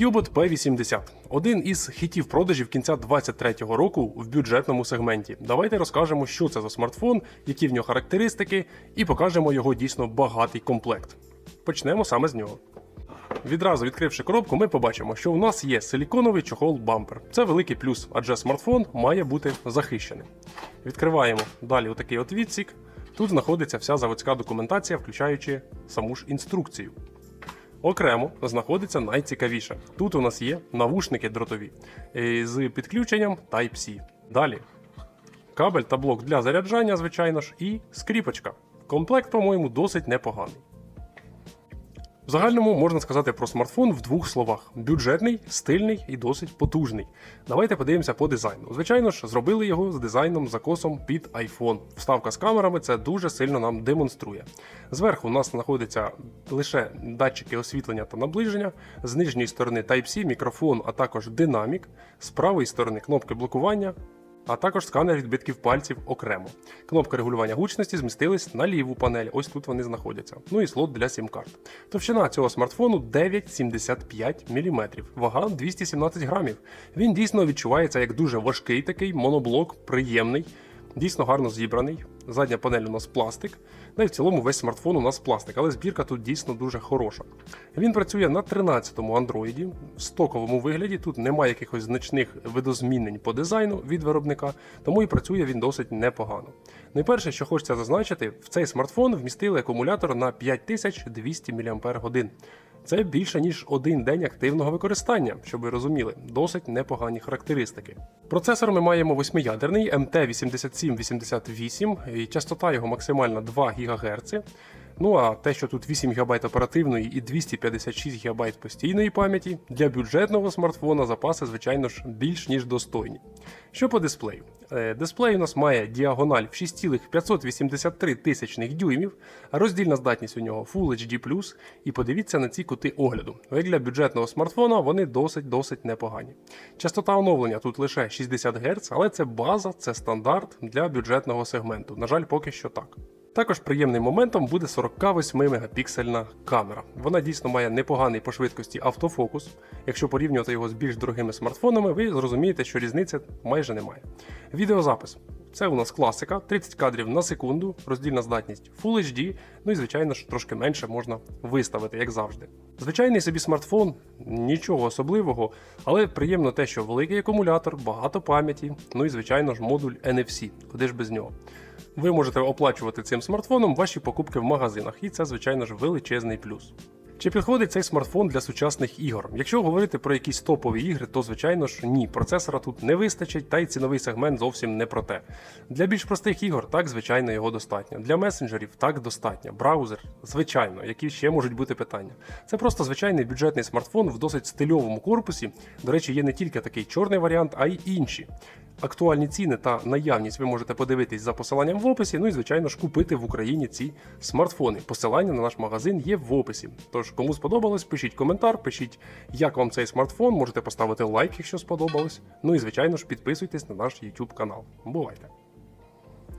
Qbot P80 один із хітів продажів кінця 2023 року в бюджетному сегменті. Давайте розкажемо, що це за смартфон, які в нього характеристики, і покажемо його дійсно багатий комплект. Почнемо саме з нього. Відразу відкривши коробку, ми побачимо, що у нас є силіконовий чохол бампер. Це великий плюс, адже смартфон має бути захищеним. Відкриваємо далі отакий от відсік. Тут знаходиться вся заводська документація, включаючи саму ж інструкцію. Окремо знаходиться найцікавіше. Тут у нас є навушники дротові е, з підключенням Type-C. Далі кабель та блок для заряджання, звичайно ж, і скріпочка. Комплект, по-моєму, досить непоганий. В загальному можна сказати про смартфон в двох словах: бюджетний, стильний і досить потужний. Давайте подивимося по дизайну. Звичайно ж, зробили його з дизайном закосом під iPhone. Вставка з камерами це дуже сильно нам демонструє. Зверху у нас знаходяться лише датчики освітлення та наближення, з нижньої сторони Type-C, мікрофон, а також динамік, з правої сторони кнопки блокування а також сканер відбитків пальців окремо. Кнопка регулювання гучності змістилась на ліву панель, ось тут вони знаходяться. Ну і слот для сім-карт. Товщина цього смартфону 9,75 мм, вага 217 грамів. Він дійсно відчувається як дуже важкий такий моноблок, приємний. Дійсно гарно зібраний. Задня панель у нас пластик. Да і в цілому весь смартфон у нас пластик, але збірка тут дійсно дуже хороша. Він працює на 13-му андроїді в стоковому вигляді. Тут немає якихось значних видозмінень по дизайну від виробника, тому і працює він досить непогано. Найперше, що хочеться зазначити, в цей смартфон вмістили акумулятор на 5200 мАч. Це більше ніж один день активного використання, щоб ви розуміли, досить непогані характеристики. Процесор ми маємо восьмиядерний MT8788, і частота його максимальна 2 ГГц. Ну а те, що тут 8 ГБ оперативної і 256 ГБ постійної пам'яті, для бюджетного смартфона запаси, звичайно ж, більш ніж достойні. Що по дисплею? Е, Дисплей у нас має діагональ в 6,583 тисячних дюймів, роздільна здатність у нього Full HD+, і подивіться на ці кути огляду. Як для бюджетного смартфона вони досить-досить непогані. Частота оновлення тут лише 60 Гц, але це база, це стандарт для бюджетного сегменту. На жаль, поки що так. Також приємним моментом буде 48 мегапіксельна камера. Вона дійсно має непоганий по швидкості автофокус. Якщо порівнювати його з більш дорогими смартфонами, ви зрозумієте, що різниці майже немає. Відеозапис. Це у нас класика, 30 кадрів на секунду, роздільна здатність Full HD, ну і звичайно ж трошки менше можна виставити, як завжди. Звичайний собі смартфон, нічого особливого, але приємно те, що великий акумулятор, багато пам'яті, ну і звичайно ж модуль NFC, куди ж без нього. Ви можете оплачувати цим смартфоном ваші покупки в магазинах, і це, звичайно ж, величезний плюс. Чи підходить цей смартфон для сучасних ігор? Якщо говорити про якісь топові ігри, то звичайно ж ні, процесора тут не вистачить, та й ціновий сегмент зовсім не про те. Для більш простих ігор, так, звичайно, його достатньо. Для месенджерів так достатньо. Браузер, звичайно, які ще можуть бути питання. Це просто звичайний бюджетний смартфон в досить стильовому корпусі. До речі, є не тільки такий чорний варіант, а й інші. Актуальні ціни та наявність ви можете подивитись за посиланням в описі. Ну і звичайно ж купити в Україні ці смартфони. Посилання на наш магазин є в описі. Тож, кому сподобалось, пишіть коментар, пишіть, як вам цей смартфон. Можете поставити лайк, якщо сподобалось. Ну і звичайно ж підписуйтесь на наш YouTube канал. Бувайте!